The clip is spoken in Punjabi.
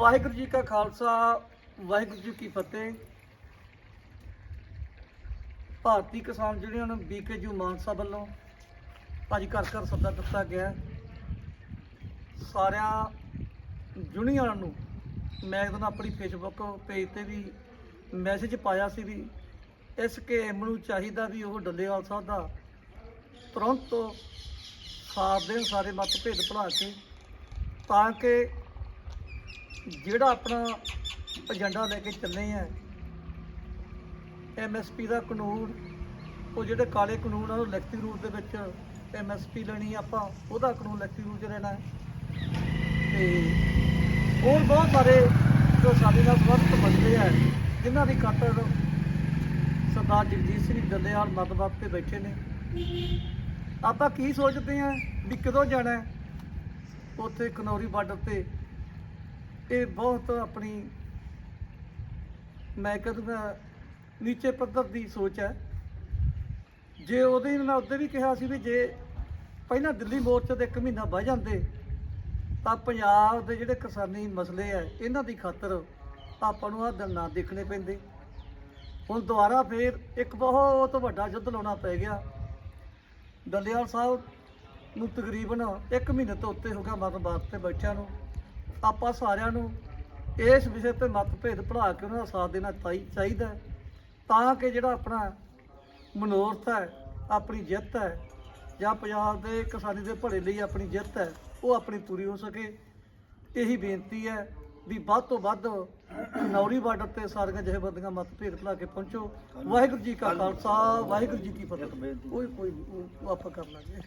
ਵਾਹਿਗੁਰੂ ਜੀ ਕਾ ਖਾਲਸਾ, ਵਾਹਿਗੁਰੂ ਜੀ ਕੀ ਫਤਿਹ। ਭਾਰਤੀ ਕਿਸਾਨ ਯੂਨੀਅਨ ਬੀਕੇਯੂ ਮਾਨਸਾ ਵੱਲੋਂ ਅੱਜ ਘਰ ਘਰ ਸੱਦਾ ਦਿੱਤਾ ਗਿਆ ਸਾਰਿਆਂ ਯੂਨੀਅਨ ਨੂੰ ਮੈਂ ਇੱਕ ਦਿਨ ਆਪਣੀ ਫੇਸਬੁੱਕ ਪੇਜ ਤੇ ਵੀ ਮੈਸੇਜ ਪਾਇਆ ਸੀ ਵੀ ਇਸ ਕੇਮ ਨੂੰ ਚਾਹੀਦਾ ਵੀ ਉਹ ਡੱਲੇਵਾਲ ਸਾਹਿਬ ਦਾ ਤੁਰੰਤ ਸਾਥ ਦੇਣ, ਸਾਰੇ ਮਤਭੇਦ ਭੁਲਾ ਕੇ, ਤਾਂ ਕਿ ਜਿਹੜਾ ਆਪਣਾ ਏਜੰਡਾ ਲੈ ਕੇ ਚੱਲੇ ਆ ਐਮਐਸਪੀ ਦਾ ਕਾਨੂੰਨ, ਉਹ ਜਿਹੜੇ ਕਾਲੇ ਕਾਨੂੰਨ ਆ, ਉਹ ਲਿਖਤੀ ਰੂਪ ਦੇ ਵਿੱਚ ਐਮਐਸਪੀ ਲੈਣੀ ਆਪਾਂ, ਉਹਦਾ ਕਾਨੂੰਨ ਲਿਖਤੀ ਰੂਪ 'ਚ ਲੈਣਾ ਹੈ। ਤੇ ਹੋਰ ਬਹੁਤ ਸਾਰੇ ਜੋ ਸਾਡੇ ਨਾਲ ਸੰਬੰਧਿਤ ਬੰਦੇ ਆ, ਜਿਨ੍ਹਾਂ ਦੀ ਖਾਤਰ ਸਰਦਾਰ ਜਗਜੀਤ ਸਿੰਘ ਡੱਲੇਵਾਲ ਮਤਬਤ ਤੇ ਬੈਠੇ ਨੇ। ਆਪਾਂ ਕੀ ਸੋਚਦੇ ਆ ਵੀ ਕਦੋਂ ਜਾਣਾ ਉੱਥੇ ਕਨੌਰੀ ਬਾਰਡਰ ਤੇ ਇਹ ਬਹੁਤ ਆਪਣੀ, ਮੈਂ ਕਹਦੂੰਗਾ ਨੀਚੇ ਪੱਧਰ ਦੀ ਸੋਚ ਹੈ। ਜੇ ਉਹਦੇ ਮੈਂ ਉਹਦੇ ਵੀ ਕਿਹਾ ਸੀ ਵੀ ਜੇ ਪਹਿਲਾਂ ਦਿੱਲੀ ਮੋਰਚੇ ਦੇ ਇੱਕ ਮਹੀਨਾ ਬਹਿ ਜਾਂਦੇ, ਤਾਂ ਪੰਜਾਬ ਦੇ ਜਿਹੜੇ ਕਿਸਾਨੀ ਮਸਲੇ ਆ ਇਹਨਾਂ ਦੀ ਖਾਤਰ ਆਪਾਂ ਨੂੰ ਆਹ ਦਿਨ ਨਾ ਦੇਖਣੇ ਪੈਂਦੇ। ਹੁਣ ਦੁਬਾਰਾ ਫੇਰ ਇੱਕ ਬਹੁਤ ਵੱਡਾ ਯੁੱਧ ਲਾਉਣਾ ਪੈ ਗਿਆ। ਦਲਿਆਲ ਸਾਹਿਬ ਨੂੰ ਤਕਰੀਬਨ 1 ਮਹੀਨੇ ਤੋਂ ਉੱਤੇ ਹੋ ਗਿਆ ਮਤਬਾਤ ਤੇ ਬੱਚਿਆਂ ਨੂੰ। ਆਪਾਂ ਸਾਰਿਆਂ ਨੂੰ ਇਸ ਵਿਸ਼ੇ ਤੇ ਮਤਭੇਦ ਭੁਲਾ ਕੇ ਉਹਨਾਂ ਦਾ ਸਾਥ ਦੇਣਾ ਚਾਹੀ- ਚਾਹੀਦਾ ਤਾਂ ਕਿ ਜਿਹੜਾ ਆਪਣਾ ਮਨੋਰਥ ਹੈ ਆਪਣੀ ਜਿੱਤ ਹੈ ਜਾਂ ਪੰਜਾਬ ਦੇ ਕਿਸਾਨੀ ਦੇ ਭਲੇ ਲਈ ਆਪਣੀ ਜਿੱਤ ਹੈ ਉਹ ਆਪਣੀ ਪੂਰੀ ਹੋ ਸਕੇ। ਇਹੀ ਬੇਨਤੀ ਹੈ ਵੀ ਵੱਧ ਤੋਂ ਵੱਧ ਨੌਰੀ ਬਾਰਡਰ ਤੇ ਸਾਰੀਆਂ ਜਥੇਬੰਦੀਆਂ ਮਤਭੇਦ ਭੁਲਾ ਕੇ ਪਹੁੰਚੋ। ਵਾਹਿਗੁਰੂ ਜੀ ਕਾ ਖਾਲਸਾ ਵਾਹਿਗੁਰੂ ਜੀ ਕੀ ਫਤਿਹ। ਕੋਈ ਕੋਈ ਆਪਾਂ ਕਰ ਲਾਂਗੇ।